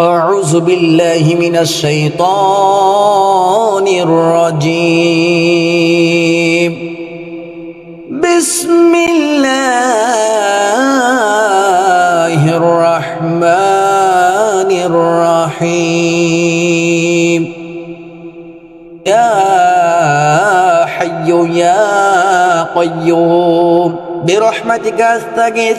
أعوذ بالله من الشيطان الرجيم. بسم الله الرحمن الرحيم. يا حي يا قيوم. برحمتك أستغيث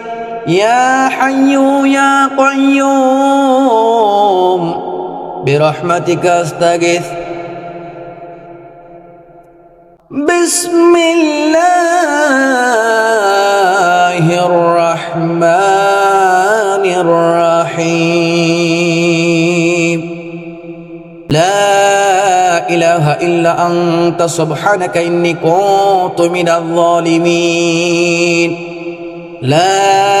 يا حي يا قيوم برحمتك أستغيث. بسم الله الرحمن الرحيم. لا إله إلا أنت سبحانك إني كنت من الظالمين. لا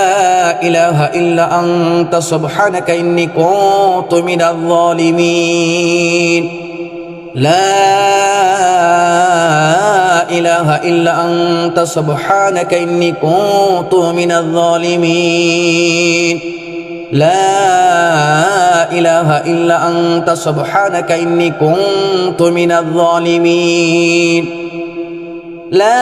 ইলাহা ইল্লা আনতা, সুবহানাকা ইন্নী কুনতু মিনাল যালিমিন। লা ইলাহা ইল্লা আনতা, সুবহানাকা ইন্নী কুনতু মিনাল যালিমিন। লা ইলাহা ইল্লা আনতা, সুবহানাকা ইন্নী কুনতু মিনাল যালিমিন। লা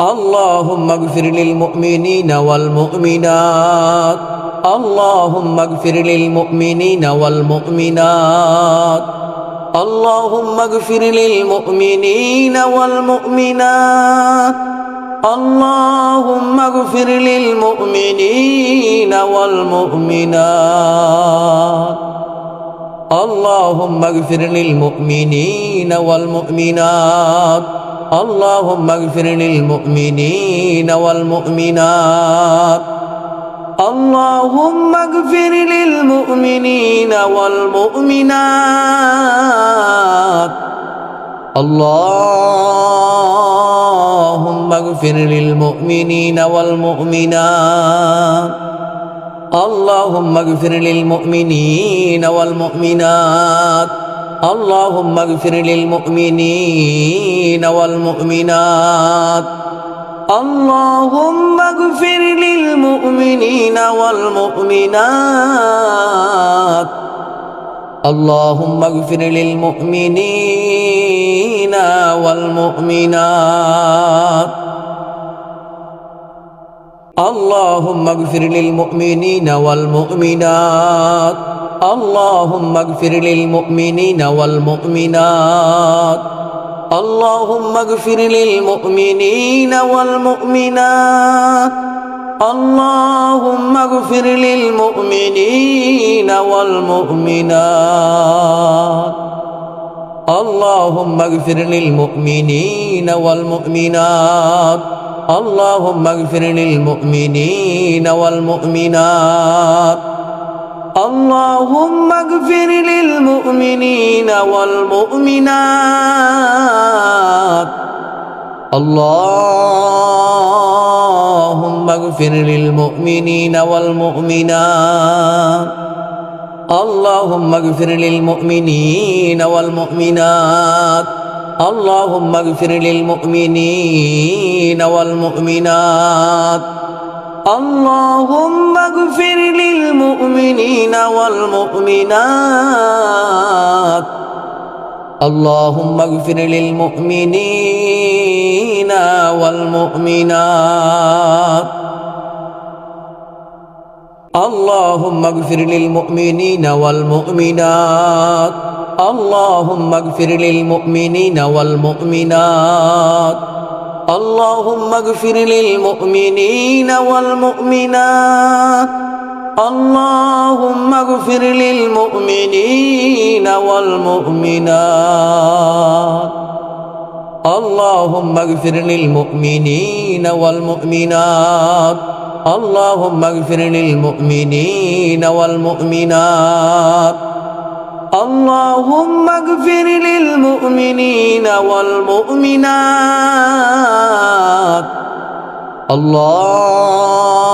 اللهم اغفر للمؤمنين والمؤمنات. اللهم اغفر للمؤمنين والمؤمنات. اللهم اغفر للمؤمنين والمؤمنات. اللهم اغفر للمؤمنين والمؤمنات. اللهم اغفر للمؤمنين والمؤمنات. اللهم اغفر للمؤمنين والمؤمنات اللهم اغفر للمؤمنين والمؤمنات اللهم اغفر للمؤمنين والمؤمنات اللهم اغفر للمؤمنين والمؤمنات اللهم اغفر للمؤمنين والمؤمنات اللهم اغفر للمؤمنين والمؤمنات اللهم اغفر للمؤمنين والمؤمنات اللهم اغفر للمؤمنين والمؤمنات اللهم اغفر للمؤمنين والمؤمنات اللهم اغفر للمؤمنين والمؤمنات اللهم اغفر للمؤمنين والمؤمنات اللهم اغفر للمؤمنين والمؤمنات اللهم اغفر للمؤمنين والمؤمنات اللهم اغفر للمؤمنين والمؤمنات اللهم اغفر للمؤمنين والمؤمنات اللهم اغفر للمؤمنين والمؤمنات اللهم اغفر للمؤمنين والمؤمنات اللهم اغفر للمؤمنين والمؤمنات اللهم اغفر للمؤمنين والمؤمنات اللهم اغفر للمؤمنين والمؤمنات اللهم اغفر للمؤمنين والمؤمنات اللهم اغفر للمؤمنين والمؤمنات اللهم اغفر للمؤمنين والمؤمنات اللهم اغفر للمؤمنين والمؤمنات اللهم اغفر للمؤمنين والمؤمنات اللهم اغفر للمؤمنين والمؤمنات اللهم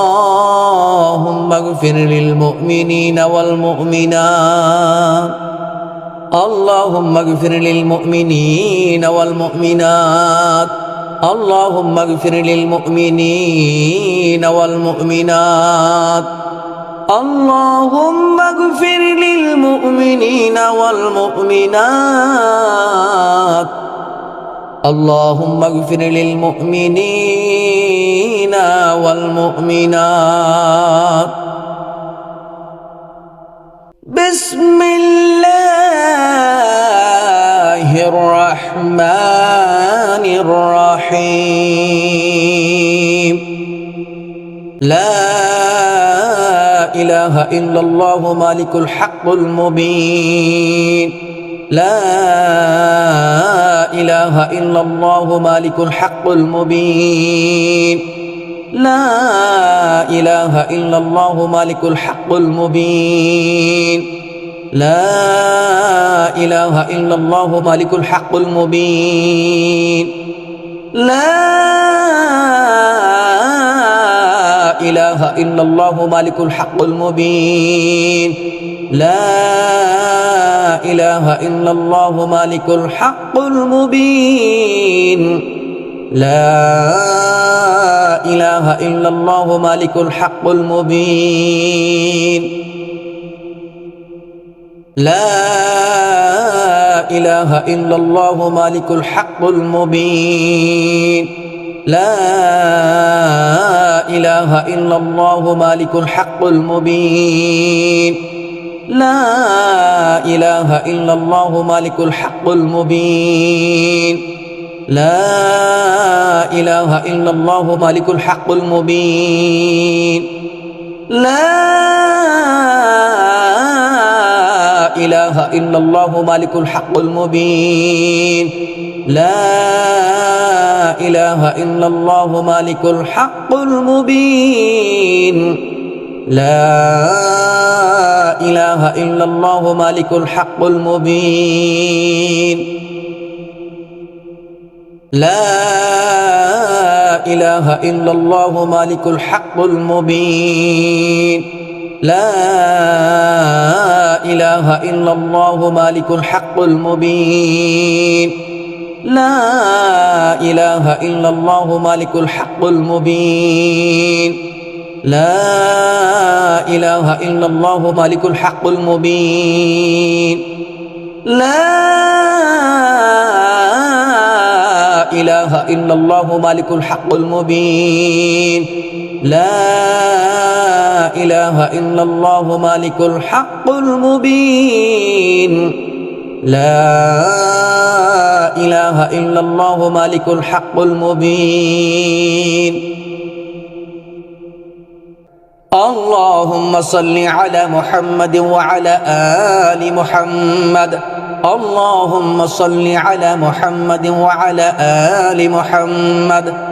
اغفر للمؤمنين والمؤمنات اللهم اغفر للمؤمنين والمؤمنات اللهم اغفر للمؤمنين والمؤمنات اللهم اغفر للمؤمنين والمؤمنات. اللهم اغفر للمؤمنين والمؤمنات. بسم الله الرحمن الرحيم. لا إله إلا الله مالك الحق المبين لا إله إلا الله مالك الحق المبين لا إله إلا الله مالك الحق المبين لا إله إلا الله مالك الحق المبين لا إله إلا الله مالك الحق المبين. لا إله إلا الله مالك الحق المبين. لا إله إلا الله مالك الحق المبين. لا إله إلا الله مالك الحق المبين. لا إله إلا الله مالك الحق المبين. لا إله إلا الله مالك الحق المبين. لا إله إلا الله مالك الحق المبين. لا إله إلا الله مالك الحق المبين. لا إله إلا الله مالك الحق المبين. لا إله إلا الله مالك الحق المبين. لا إله إلا الله مالك الحق المبين. لا إله إلا الله مالك الحق المبين. لا إله إلا الله مالك الحق المبين. لا إله إلا الله مالك الحق المبين. لا إله إلا الله مالك الحق المبين. لا إله إلا الله مالك الحق المبين. لا إله إلا الله مالك الحق المبين. اللهم صل على محمد وعلى آل محمد. اللهم صل على محمد وعلى آل محمد.